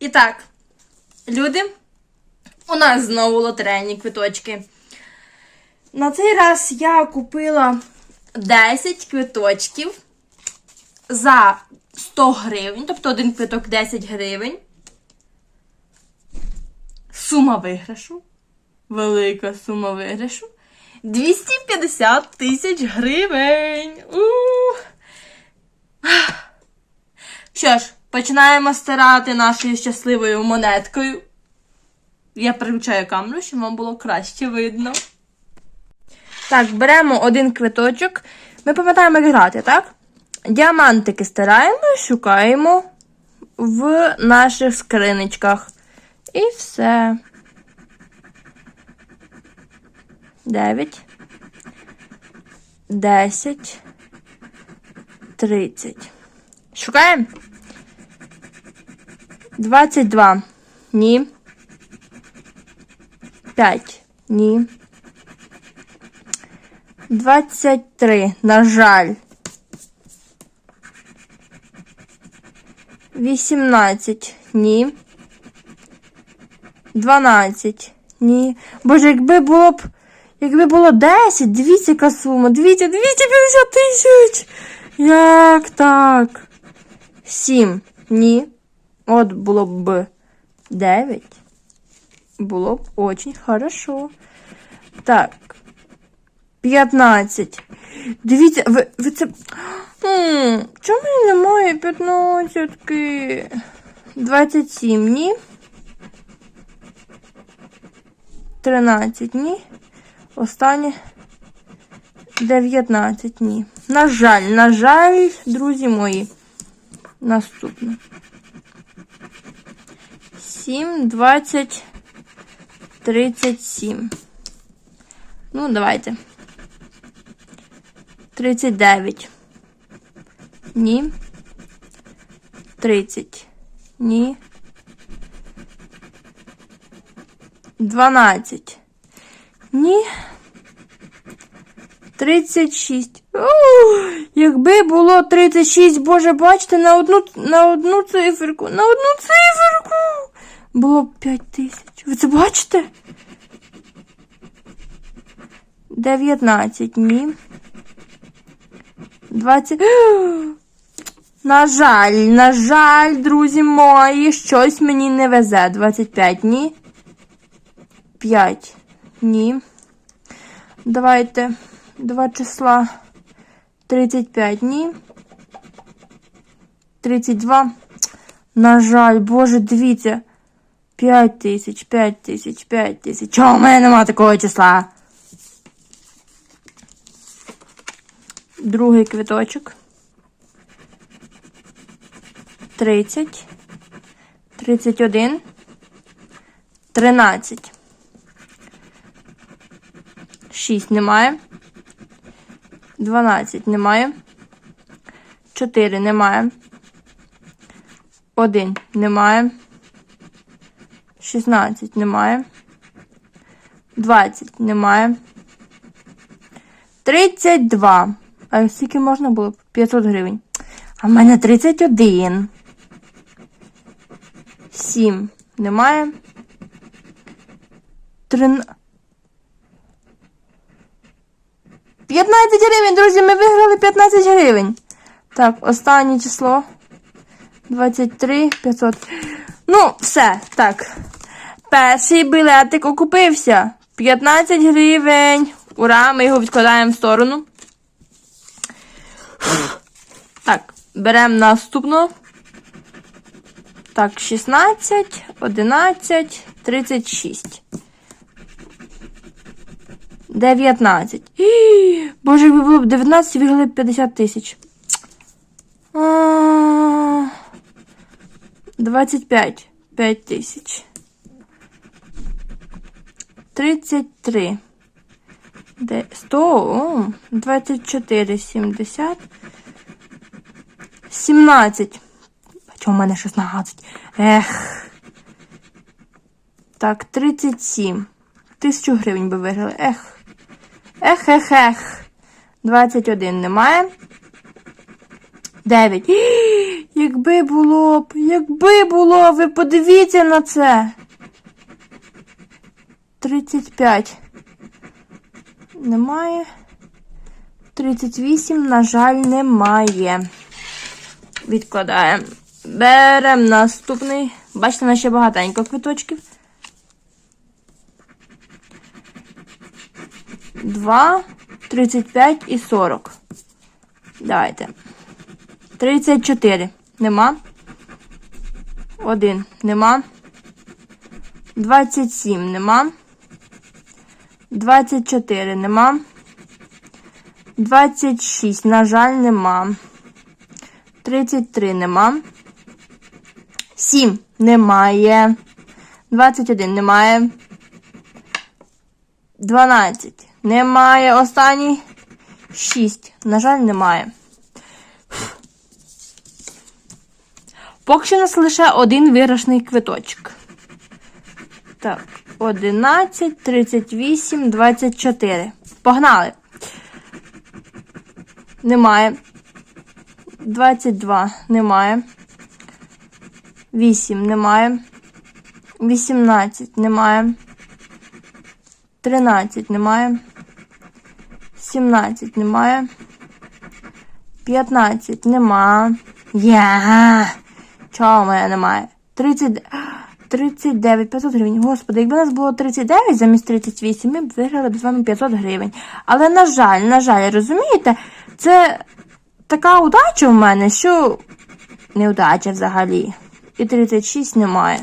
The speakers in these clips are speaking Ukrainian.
І так, люди, у нас знову лотерейні квиточки. На цей раз я купила 10 квиточків за 100 гривень, тобто один квиток 10 гривень. Сума виграшу. Велика сума виграшу. 250 тисяч гривень. Ух. Що ж, починаємо стирати нашою щасливою монеткою. Я привчаю камеру, щоб вам було краще видно. Так, беремо один квиточок. Ми пам'ятаємо, як грати, так? Діамантики стираємо, шукаємо в наших скриничках. І все. 9, 10, 30. Шукаємо? 22. Ні. 5. Ні. 23. На жаль. 18. Ні. 12. Ні. Боже, якби було б. Якби було 10, дивіться, яка сума. Дивіться, 250 тисяч. Як так? 7. Ні. От було б 9. Було б очень хорошо. Так. 15. Дивіться, ви, ви це. М, Чому в мене немає 15? 27, ні. 13, ні. Останнє 19, ні. На жаль, на жаль, друзі мої. Наступне. 7, 20, 37. Ну, давайте. 39. Ні. 30. Ні. 12. Ні. 36. О, якби було 36, боже, бачите, на одну, на одну циферку, на одну циферку. Було б 5 тисяч. Ви це бачите? 19, ні. 20. На жаль, на жаль, друзі мої, щось мені не везе. 25, ні. 5, ні. Давайте два числа. 35, ні. 32. На жаль, боже, дивіться. 5 тисяч, 5 тисяч, 5 тисяч. Чого в мене нема такого числа? Другий квиточок. 30. 31. 13. 6 немає. 12 немає. 4 немає. 1 немає. 16 немає. 20 немає. 32. А скільки можна було? 500 гривень. А в мене 31. 7 немає. 13. 15 гривень, друзі, ми виграли 15 гривень. Так, останнє число. 23 500. Ну, все, так. Перший білетик окупився. 15 гривень. Ура, ми його відкладаємо в сторону. Так, беремо наступну. Так, 16, 11, 36. 19. Ій, Боже, якби було б 19, виграли б 50 тисяч. 25. 5 тисяч. 33. Де 100, 24, 70. 17. А чого в мене 16? Ех. Так, 37. Тисячу гривень би виграли. Ех. Ех, ех, ех. 21 немає. 9. Якби було б, якби було, ви подивіться на це. 35. Немає. 38, на жаль, немає. Відкладаємо. Беремо наступний. Бачите, у нас ще багатенько квиточків. 2, 35 і 40. Давайте. 34. Нема. 1. Нема. 27. Нема. 24. Нема. 26. На жаль, нема. 33. Нема. 7. Немає. 21. Немає. 12. Немає. Останній. 6. На жаль, немає. Поки що нас лише один виграшний квиточок. Так, 11, 38, 24. Погнали. Немає. 22. Немає. 8. Немає. 18. Немає. 13. Немає. 17. Немає. 15. Нема. Є. Чого в мене немає? 30... 39, 500 гривень. Господи, якби нас було 39 замість 38, ми б виграли б з вами 500 гривень. Але, на жаль, на жаль, розумієте, це така удача в мене, що неудача взагалі. І 36 немає.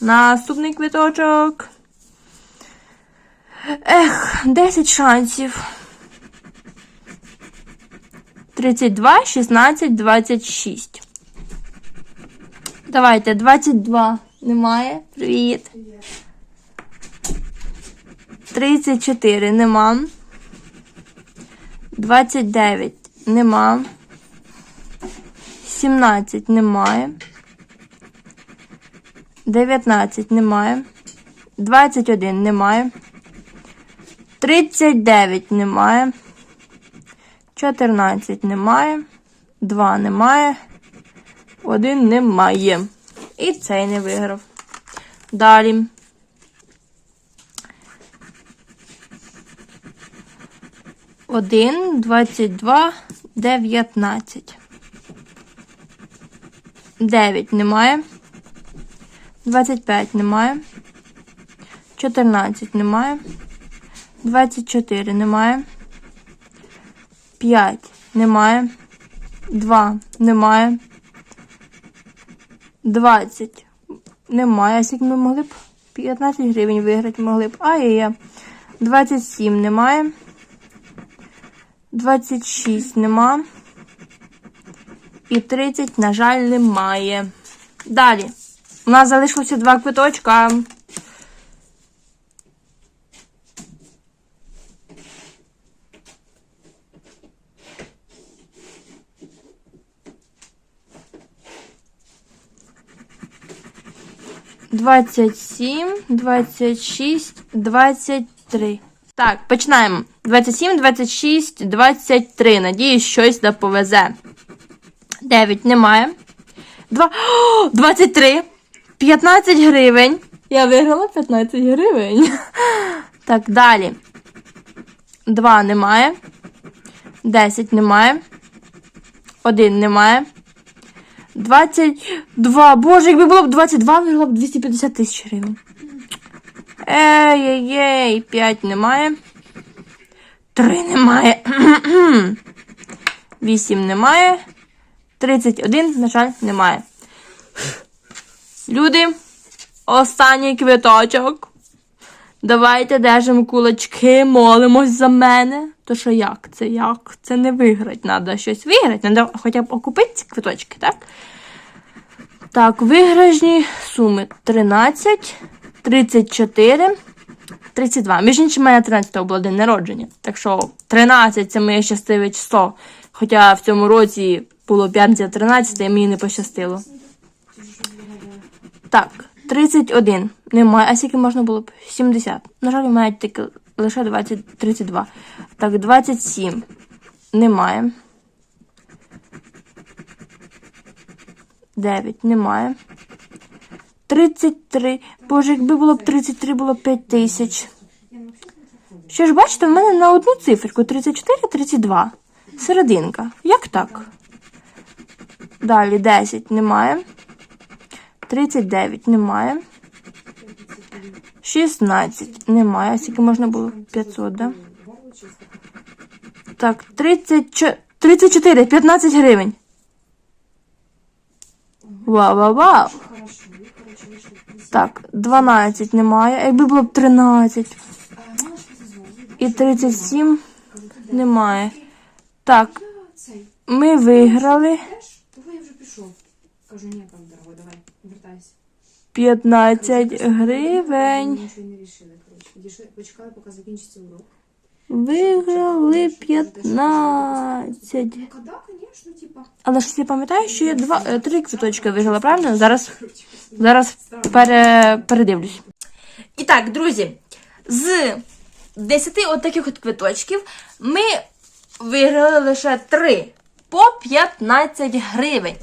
Наступний квиточок. Ех, 10 шансів. 32, 16, 26. Давайте, 22. Немає. Привіт. 34. Нема. 29. Нема. 17. Немає. 19. Немає. 21. Немає. 39. Немає. 14 немає. 2 немає. 1 немає. І цей не виграв. Далі. Один, двадцять два, дев'ятнадцять. Дев'ять немає. Двадцять п'ять немає. Чотирнадцять немає. Двадцять чотири немає. 5 немає. 2 немає. 20 немає. А скільки ми могли б 15 гривень виграти могли б. Ай-яй. 27 немає. 26 нема. І 30, на жаль, немає. Далі. У нас залишилося два квиточка. Двадцять сім, двадцять шість, двадцять три. Так, починаємо. 27, 26, 23. Надіюсь, щось да повезе. 9 немає. 2. О, 23. 15 гривень. Я виграла 15 гривень. Так, далі. 2 немає. 10 немає. 1 немає. 22. Боже, якби було б 22, виграла б 250 тисяч гривень. Ей-ей-ей, 5 немає. 3 немає. 8 немає. 31, на жаль, немає. Люди, останній квиточок. Давайте держимо кулачки, молимось за мене. То що як це? Як? Це не виграти. Треба щось виграти. Треба хоча б окупити ці квиточки, так? Так, виграшні суми 13, 34, 32. Між іншим, у мене 13 було день народження. Так що 13 це моє щасливе число. Хоча в цьому році було п'ятниця 13, і мені не пощастило. Так, 31. Немає. А скільки можна було б? 70. На жаль, мають тільки лише 20, 32. Так, 27. Немає. 9. Немає. 33. Боже, якби було б 33, було б 5 тисяч. Що ж, бачите, в мене на одну циферку 34, 32. Серединка. Як так? Далі 10 немає. 39 немає. 16 немає. Скільки можна було? 500, да? Так, 30, 34, 15 гривень. Вау, вау, вау. Так, 12 немає. Якби було б 13. А, можеш позвонити? І 37 немає. Так, ми виграли. Кажу, ні, там 15 гривень. Виграли 15. Але ж я пам'ятаю, що я два е, три квіточки виграла, правильно? Зараз зараз пере, передивлюсь. І так, друзі, з 10 от таких от квиточків ми виграли лише 3 по 15 гривень.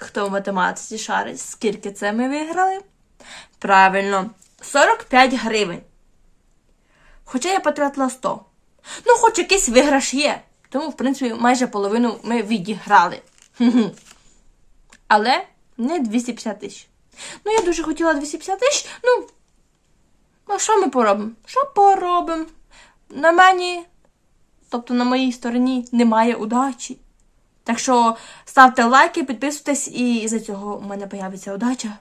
Хто в математиці шарить? Скільки це ми виграли? Правильно, 45 гривень. Хоча я потратила 100. Ну, хоч якийсь виграш є. Тому, в принципі, майже половину ми відіграли. Але не 250 тисяч. Ну, я дуже хотіла 250 тисяч. Ну, а що ми поробимо? Що поробимо? На мені, тобто на моїй стороні, немає удачі. Так що ставте лайки, підписуйтесь, і за цього у мене появиться удача.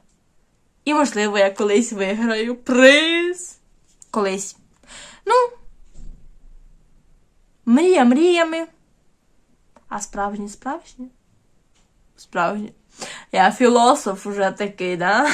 І, можливо, я колись виграю приз. Колись. Ну, мрія мріями. А справжні справжні? Справжні. Я філософ уже такий, да?